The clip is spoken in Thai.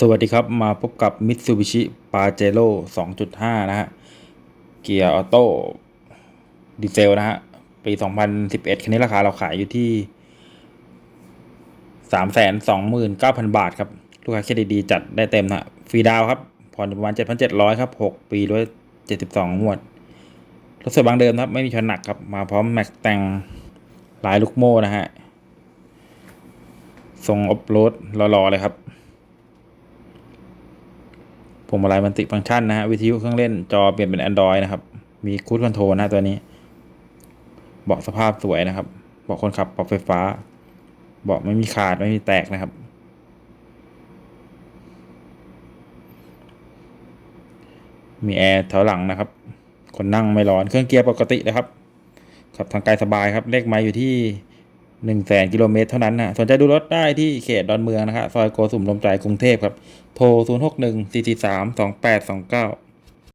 สวัสดีครับ มาพบกับ Mitsubishi Pajero 2.5 นะฮะ เกียร์ออโต้ดีเซล นะฮะ ปี 2011 คันนี้ราคาเราขายอยู่ที่ 329,000 บาทครับ ลูกค้าเครดิตดีจัดได้เต็มนะฮะฟรีดาวครับ ผ่อนประมาณ 7,700 ครับ 6 ปีด้วย72งวด รถสวยบางเดิมครับ ไม่มีชนหนักครับ มาพร้อมแม็กแต่งลายลูกโม่นะฮะ ทรงออฟโรดรอๆเลยครับ วงมาลัยมันติฟังก์ชันนะฮะวิทยุเครื่องเล่นจอเปลี่ยนเป็น Android นะครับ มีคูดคอนโทรลนะตัวนี้ เบาะสภาพสวยนะครับ เบาะคนขับปรับไฟฟ้า เบาะไม่มีขาดไม่มีแตกนะครับ มีแอร์แถวหลังนะครับ คนนั่งไม่ร้อนเครื่องเกียร์ปกตินะครับขับทางไกลสบายครับเลขไม้อยู่ที่ หนึ่งแสนกิโลเมตรเท่านั้นนะสนใจดูรถได้ที่เขตดอนเมืองนะครับซอยโกสุมลมใจกรุงเทพครับ โทร 0 6 1 4 4 3 2 8 2 9